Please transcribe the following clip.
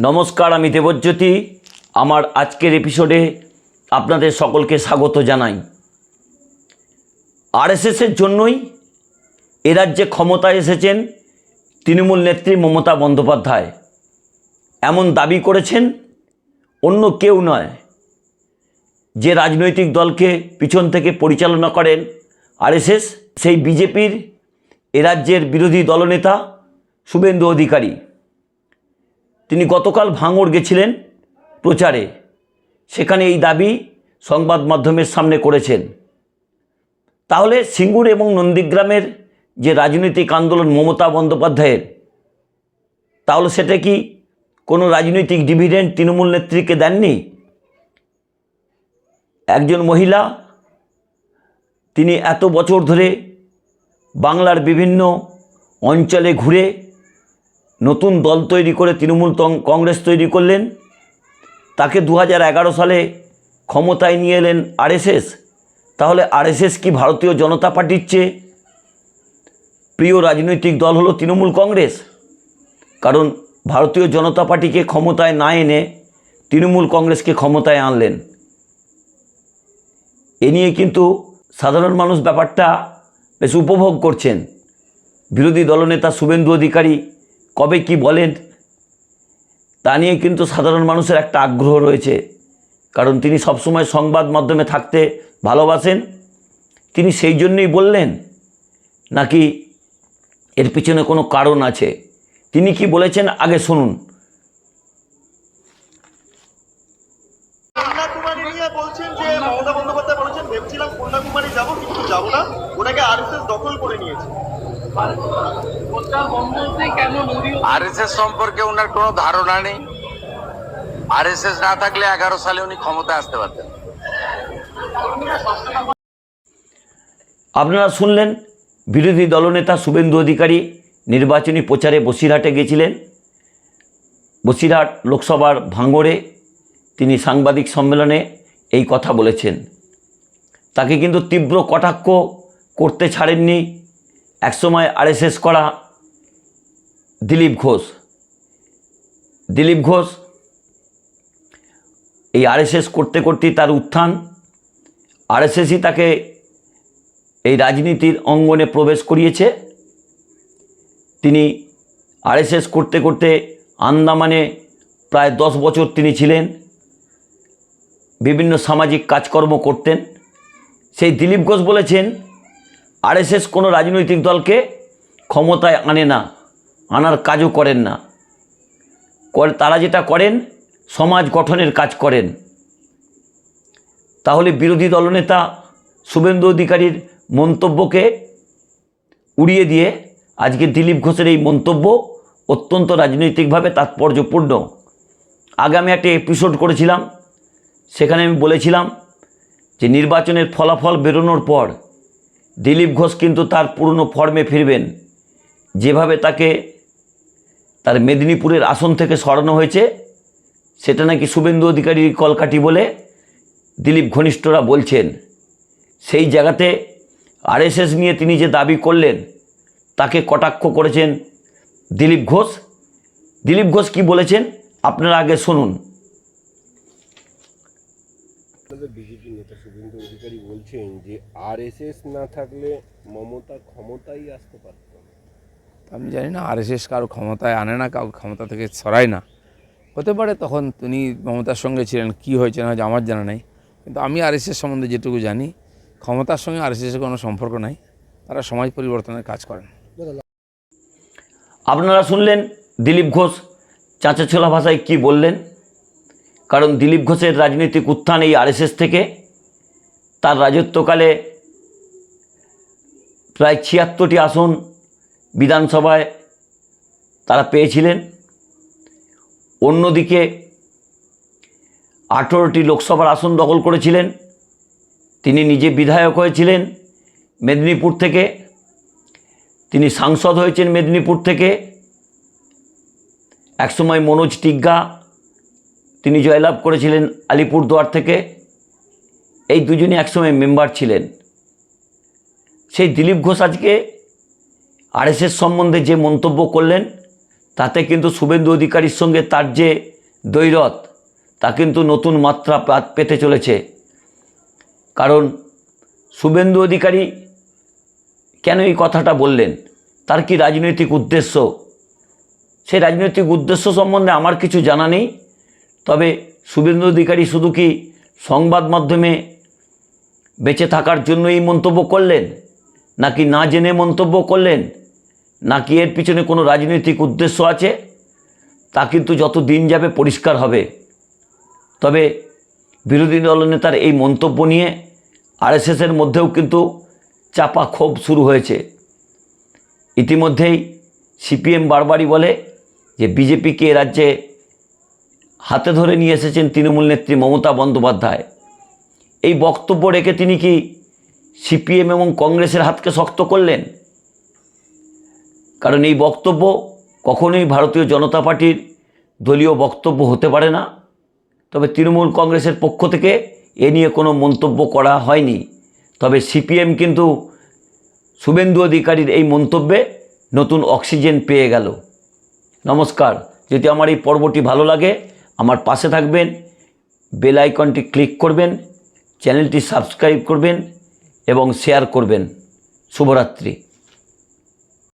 নমস্কার, আমি দেবজ্যোতি। আমার আজকের এপিসোডে আপনাদের সকলকে স্বাগত জানাই। আরএসএসের জন্যই এ রাজ্যে ক্ষমতায় এসেছেন তৃণমূল নেত্রী মমতা বন্দ্যোপাধ্যায়। এমন দাবি করেছেন, অন্য কেউ নয়। যে রাজনৈতিক দলকে পিছন থেকে পরিচালনা করেন আরএসএস সেই বিজেপির এ রাজ্যের বিরোধী দলনেতা শুভেন্দু অধিকারী। তিনি গতকাল ভাঙড় গেছিলেন প্রচারে। সেখানে এই দাবি সংবাদ মাধ্যমের সামনে করেছেন। তাহলে সিঙ্গুর এবং নন্দীগ্রামের যে রাজনৈতিক আন্দোলন মমতা বন্দ্যোপাধ্যায়ের, তাহলে সেটা কি কোনো রাজনৈতিক ডিভিডেন্ড তৃণমূল নেত্রীকে দেননি? একজন মহিলা, তিনি এত বছর ধরে বাংলার বিভিন্ন অঞ্চলে ঘুরে নতুন দল তৈরি করে তৃণমূল কংগ্রেস তৈরি করলেন। তাকে দু সালে ক্ষমতায় নিয়ে এলেন আরএসএস। তাহলে আরএসএস কি ভারতীয় জনতা পার্টির চেয়ে প্রিয় রাজনৈতিক দল হলো তৃণমূল কংগ্রেস? কারণ ভারতীয় জনতা পার্টিকে ক্ষমতায় না এনে তৃণমূল কংগ্রেসকে ক্ষমতায় আনলেন। এ নিয়ে কিন্তু সাধারণ মানুষ ব্যাপারটা বেশ উপভোগ করছেন। বিরোধী দলনেতা শুভেন্দু অধিকারী কবে কি বলেন? তা নিয়ে কিন্তু সাধারণ মানুষের একটা আগ্রহ রয়েছে। কারণ তিনি সবসময় সংবাদ মাধ্যমে থাকতে ভালোবাসেন। তিনি সেই জন্যই বললেন, নাকি এর পিছনে কোনো কারণ আছে? তিনি কি বলেছেন? আগে শুনুন। বলছেন কন্যাকুমারী যাব, কিন্তু যাব না। ওটাকে আরএসএস দখল করে নিয়েছে। আরএসএস সম্পর্কে ওনার কোনো ধারণা নেই। আর এস এস না থাকলে এগারো সালে উনি ক্ষমতায় আসতে পারতেন। আপনারা শুনলেন বিরোধী দলনেতা শুভেন্দু অধিকারী নির্বাচনী প্রচারে বসিরহাটে গেছিলেন। বসিরহাট লোকসভার ভাঙড়ে তিনি সাংবাদিক সম্মেলনে এই কথা বলেছেন। তাকে কিন্তু তীব্র কটাক্ষ করতে ছাড়েননি। একসময় আরএসএস করা দিলীপ ঘোষ। দিলীপ ঘোষ এই আরএসএস করতে করতেই তার উত্থান। আরএসএসই তাকে এই রাজনীতির অঙ্গনে প্রবেশ করিয়েছে। তিনি আরএসএস করতে করতে আন্দামানে প্রায় দশ বছর তিনি ছিলেন। বিভিন্ন সামাজিক কাজকর্ম করতেন। সেই দিলীপ ঘোষ বলেছেন, আরএসএস কোনো রাজনৈতিক দলকে ক্ষমতায় আনে না। আনার কাজও করেন না। তারা যেটা করেন, সমাজ গঠনের কাজ করেন। তাহলে বিরোধী দলনেতা শুভেন্দু অধিকারীর মন্তব্যকে উড়িয়ে দিয়ে আজকে দিলীপ ঘোষের এই মন্তব্য অত্যন্ত রাজনৈতিকভাবে তাৎপর্যপূর্ণ। আগে আমি একটা এপিসোড করেছিলাম, সেখানে আমি বলেছিলাম যে নির্বাচনের ফলাফল বেরোনোর পর দিলীপ ঘোষ কিন্তু তার পুরনো ফর্মে ফিরবেন। যেভাবে তাকে তার মেদিনীপুরের আসন থেকে সরানো হয়েছে। সেটা নাকি শুভেন্দু অধিকারীর কলকাঠি বলে দিলীপ ঘনিষ্ঠরা বলছেন। সেই জায়গাতে আরএসএস নিয়ে তিনি যে দাবি করলেন, তাকে কটাক্ষ করেছেন দিলীপ ঘোষ। দিলীপ ঘোষ কি বলেছেন, আপনারা আগে শুনুন। বিজেপি নেতা শুভেন্দু অধিকারী বলছেন যে, আরএসএস না থাকলে মমতা ক্ষমতাই আসতে পারত। আমি জানি না আর আরএসএস কারও ক্ষমতায় আনে না কাউকে ক্ষমতা থেকে সরায় না। হতে পারে তখন তিনি মমতার সঙ্গে ছিলেন, কি হয়েছে না আমার জানা নেই। কিন্তু আমি আর আরএসএস সম্বন্ধে যেটুকু জানি, ক্ষমতার সঙ্গে আর আরএসএসের কোনো সম্পর্ক নাই, তারা সমাজ পরিবর্তনের কাজ করেন। আপনারা শুনলেন দিলীপ ঘোষ চাঁচাছোলা ভাষায় কি বললেন? কারণ দিলীপ ঘোষের রাজনৈতিক উত্থান এই আরএসএস থেকে, তার রাজত্বকালে প্রায় ছিয়াত্তরটি আসন বিধানসভায় তারা পেয়েছিলেন। অন্যদিকে আঠেরোটি লোকসভার আসন দখল করেছিলেন। তিনি নিজে বিধায়ক হয়েছিলেন মেদিনীপুর থেকে। তিনি সাংসদ হয়েছেন মেদিনীপুর থেকে। একসময় মনোজ টিগ্গা, তিনি জয়লাভ করেছিলেন আলিপুরদুয়ার থেকে। এই দুজনই একসময় মেম্বার ছিলেন। সেই দিলীপ ঘোষ আজকে আরএসএস সম্বন্ধে যে মন্তব্য করলেন, তাতে কিন্তু শুভেন্দু অধিকারীর সঙ্গে তার যে দৈরথ তা কিন্তু নতুন মাত্রা পেতে চলেছে। কারণ শুভেন্দু অধিকারী কেন এই কথাটা বললেন? তার কি রাজনৈতিক উদ্দেশ্য? সেই রাজনৈতিক উদ্দেশ্য সম্বন্ধে আমার কিছু জানা নেই। তবে শুভেন্দু অধিকারী শুধু কি সংবাদ মাধ্যমে বেঁচে থাকার জন্য এই মন্তব্য করলেন, নাকি না জেনে মন্তব্য করলেন? নাকি এর পিছনে কোনো রাজনৈতিক উদ্দেশ্য আছে? তা কিন্তু যত দিন যাবে পরিষ্কার হবে। তবে বিরোধী দলনেতার এই মন্তব্য নিয়ে আরএসএসের মধ্যেও কিন্তু চাপা ক্ষোভ শুরু হয়েছে। ইতিমধ্যেই সিপিএম বারবারই বলে যে বিজেপিকে রাজ্যে হাতে ধরে নিয়ে এসেছেন তৃণমূল নেত্রী মমতা বন্দ্যোপাধ্যায়। এই বক্তব্য রেখে তিনি কি সিপিএম এবং কংগ্রেসের হাতকে শক্ত করলেন? কারণ এই বক্তব্য কখনোই ভারতীয় জনতা পার্টির দলীয় বক্তব্য হতে পারে না। তবে তৃণমূল কংগ্রেসের পক্ষ থেকে এ নিয়ে কোনো মন্তব্য করা হয়নি। তবে সিপিএম কিন্তু শুভেন্দু অধিকারীর এই মন্তব্যে নতুন অক্সিজেন পেয়ে গেল। নমস্কার, যদি আমার এই পর্বটি ভালো লাগে, আমার পাশে থাকবেন, বেল আইকনটি ক্লিক করবেন, চ্যানেলটি সাবস্ক্রাইব করবেন এবং শেয়ার করবেন। শুভরাত্রি।